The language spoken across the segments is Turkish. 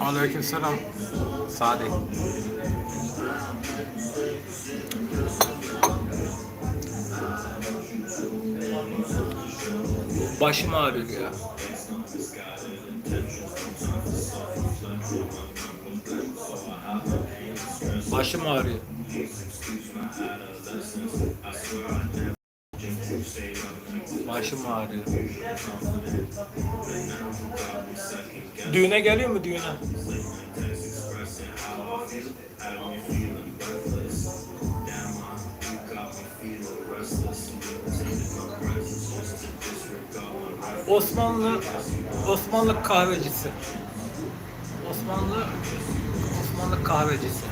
Aleykümselam. Sadi. Başım ağrıyor ya. Başım ağrıyor. Başım ağrıyor. Düğüne geliyor mu düğüne? Osmanlı Osmanlı kahvecisi. Osmanlı Osmanlı kahvecisi.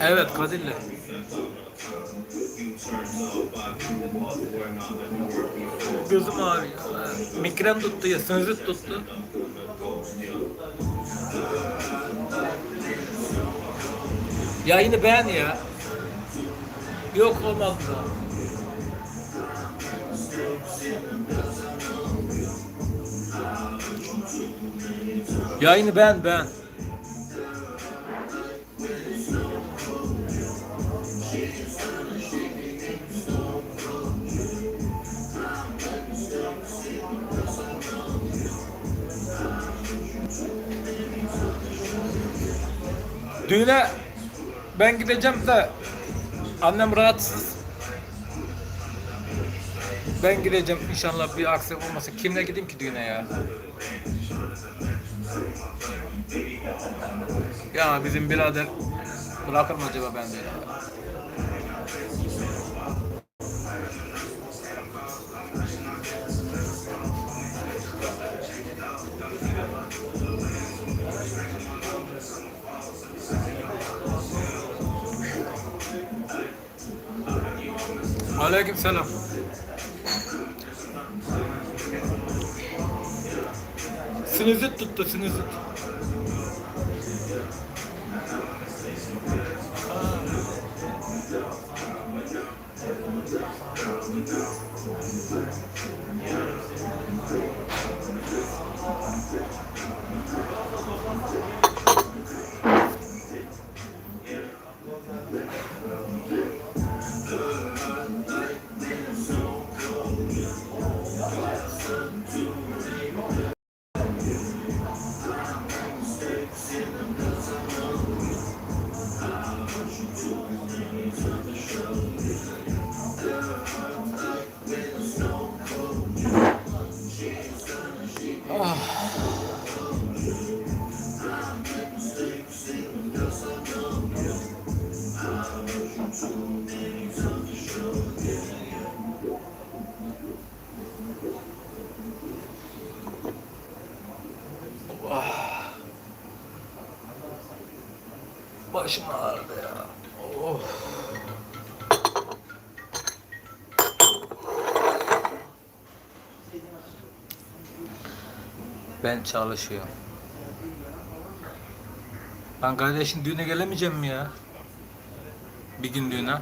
Evet Kadir'le. Gözüm ağrıyor. Mikrem tuttu ya, sinüzit tuttu. Yayını beğen ya. Yok olmaz bu. Yayını beğen beğen. Düğüne ben gideceğim de annem rahatsız. Ben gideceğim inşallah bir aksilik olmasa. Kimle gideyim ki düğüne ya? Ya bizim birader bırakır mı acaba ben de ya? Aleyküm selam. スヌズッとスヌズ。Thank you. Başım ağrıdı ya. Oh. Ben çalışıyorum. Ben kardeşin düğüne gelemeyeceğim mi ya? Bir gün düğüne.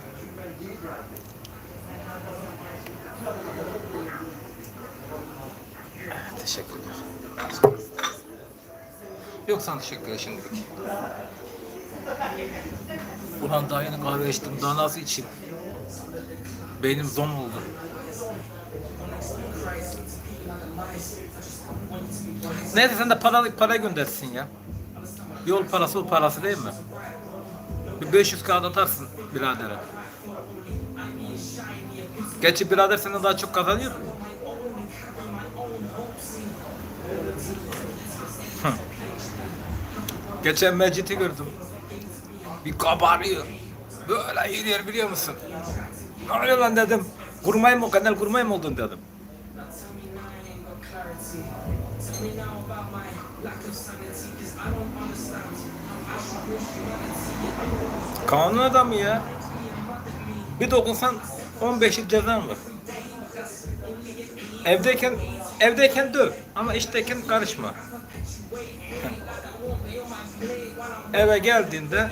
Teşekkürler. Yok sana teşekkürler şimdilik. Ulan daha yeni kahve içtim. Daha nasıl içeyim? Beynim zom oldu. Neyse sen de para, para göndersin ya. Yol parası yol parası değil mi? Bir 500 kağıt atarsın biradere. Gerçi birader senden daha çok kazanıyor. Geçen Mecit'i gördüm. Bir kabarıyor. Böyle yürüyor biliyor musun? Ne oluyor lan dedim. Kurmay mı, kanal kurmay mı oldun dedim. Kanun adamı ya. Bir dokunsan 15 yıl cezan var. Evdeyken evdeyken döv ama işteyken karışma. Eve geldiğinde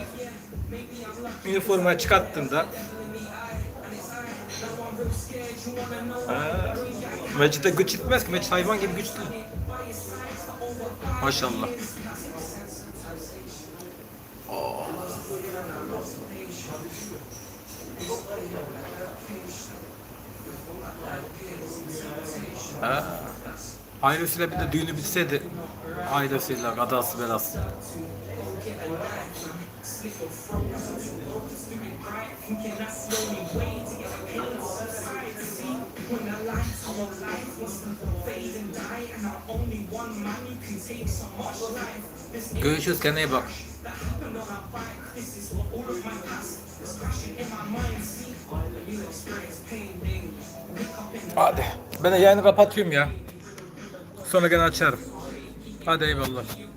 üniformayı çıkarttığında Mecit'e güç gitmez ki. Mecit hayvan gibi güçlü. Maşallah. Ha. Ailesiyle bir de düğünü bitseydi ailesiyle kadası belası. Görüşürüz kendine iyi bak. Hadi. Ben de yayını kapatıyorum ya. Sonra gene açarım. Hadi eyvallah.